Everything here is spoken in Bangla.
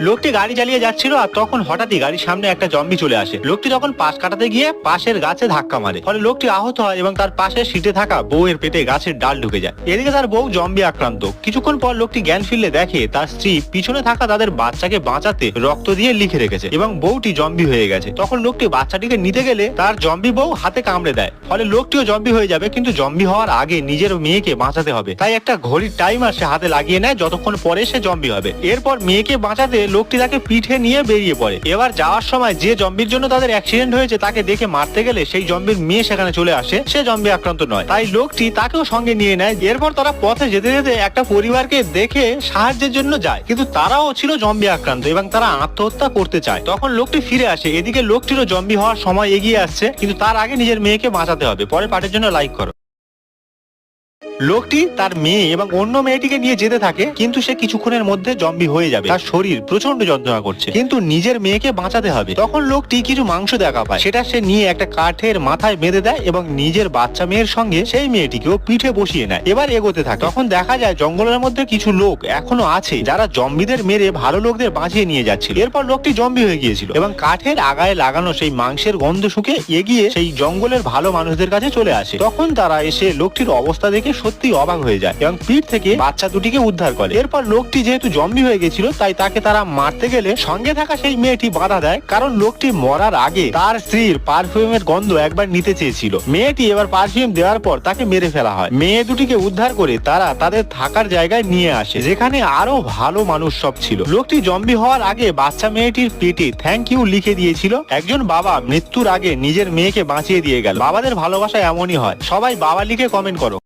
লোকটি গাড়ি চালিয়ে যাচ্ছিল আর তখন হঠাৎই গাড়ির সামনে একটা জম্বি চলে আসে। লোকটি তখন পাশ কাটাতে গিয়ে পাশের গাছে ধাক্কা মারে। ফলে লোকটি আহত হয় এবং তার পাশে সিটে থাকা বউয়ের পেটে গাছের ডাল ঢুকে যায়। এদিকে তার বউ জম্বি আক্রান্ত। কিছুক্ষণ পর লোকটি জ্ঞান ফিরলে দেখে তার স্ত্রী পিছনে থাকা তাদের বাচ্চাকে বাঁচাতে রক্ত দিয়ে লিখে রেখেছে এবং বউটি জম্বি হয়ে গেছে। তখন লোকটি বাচ্চাটিকে নিতে গেলে তার জম্বি বউ হাতে কামড়ে দেয়। ফলে লোকটিও জম্বি হয়ে যাবে কিন্তু জম্বি হওয়ার আগে নিজের মেয়েকে বাঁচাতে হবে। তাই একটা ঘড়ির টাইমার সে হাতে লাগিয়ে নেয় যতক্ষণ পরে সে জম্বি হবে। এরপর মেয়েকে বাঁচাতে লোকটি তাকে পিঠে নিয়ে বেরিয়ে পড়ে। এবার যাওয়ার সময় যে জম্বির জন্য তাদের অ্যাক্সিডেন্ট হয়েছে, তাকে দেখে মারতে গেলে সেই জম্বির মেয়ে সেখানে চলে আসে। সে জম্বি আক্রান্ত নয়। তাই লোকটি তাকেও সঙ্গে নিয়ে নেয়। এরপর তারা পথে যেতে যেতে একটা পরিবারকে দেখে সাহায্যের জন্য যায়। কিন্তু তারাও ছিল জম্বি আক্রান্ত এবং তারা আত্মহত্যা করতে চায়। তখন লোকটি ফিরে আসে। এদিকে লোকটিরও জম্বি হওয়ার সময় এগিয়ে আসছে। কিন্তু তার আগে নিজের মেয়েকে বাঁচাতে হবে। পরে পাটের জন্য লাইক করো। লোকটি তার মেয়ে এবং অন্য মেয়েটিকে নিয়ে যেতে থাকে, কিন্তু সে কিছুক্ষণের মধ্যে জম্বি হয়ে যাবে। তার শরীর প্রচণ্ড যন্ত্রণা করছে। কিন্তু নিজের মেয়েকে বাঁচাতে হবে। তখন লোকটি কিছু মাংস দেখা পায়। সেটা সে নিয়ে একটা কাঠের মাথায় বেঁধে দেয় এবং নিজের বাচ্চা মেয়ের সঙ্গে সেই মেয়েটিকেও পিঠে বসিয়ে নেয়। এবার এগোতে থাকে। তখন দেখা যায় জঙ্গলের মধ্যে কিছু লোক এখনও আছে, যারা জম্বিদের মেরে ভালো লোকদের বাঁচিয়ে নিয়ে যাচ্ছিল। এরপর লোকটি জম্বি হয়ে গিয়েছিল এবং কাঠের আগায় লাগানো সেই মাংসের গন্ধ শুকে এগিয়ে সেই জঙ্গলের ভালো মানুষদের কাছে চলে আসে। তখন তারা এসে লোকটির অবস্থা দেখে সত্যি অবাক হয়ে যায় এবং পিঠ থেকে বাচ্চা দুটিকে উদ্ধার করে। এরপর লোকটি যেহেতু জম্বি হয়ে গেছিল, তাই তাকে তারা মারতে গেলে সঙ্গে থাকা সেই মেয়েটি বাধা দেয়, কারণ লোকটি মরার আগে তার স্ত্রীর পারফিউমের গন্ধ একবার নিতে চেয়েছিল। মেয়েটি এবার পারফিউম দেওয়ার পর তাকে মেরে ফেলা হয়। মেয়ে দুটিকে উদ্ধার করে তারা তাদের থাকার জায়গায় নিয়ে আসে, যেখানে আরও ভালো মানুষ সব ছিল। লোকটি জম্বি হওয়ার আগে বাচ্চা মেয়েটির পেটে থ্যাংক ইউ লিখে দিয়েছিল। একজন বাবা মৃত্যুর আগে নিজের মেয়েকে বাঁচিয়ে দিয়ে গেল। বাবাদের ভালোবাসা এমনই হয়। সবাই বাবা লিখে কমেন্ট করো।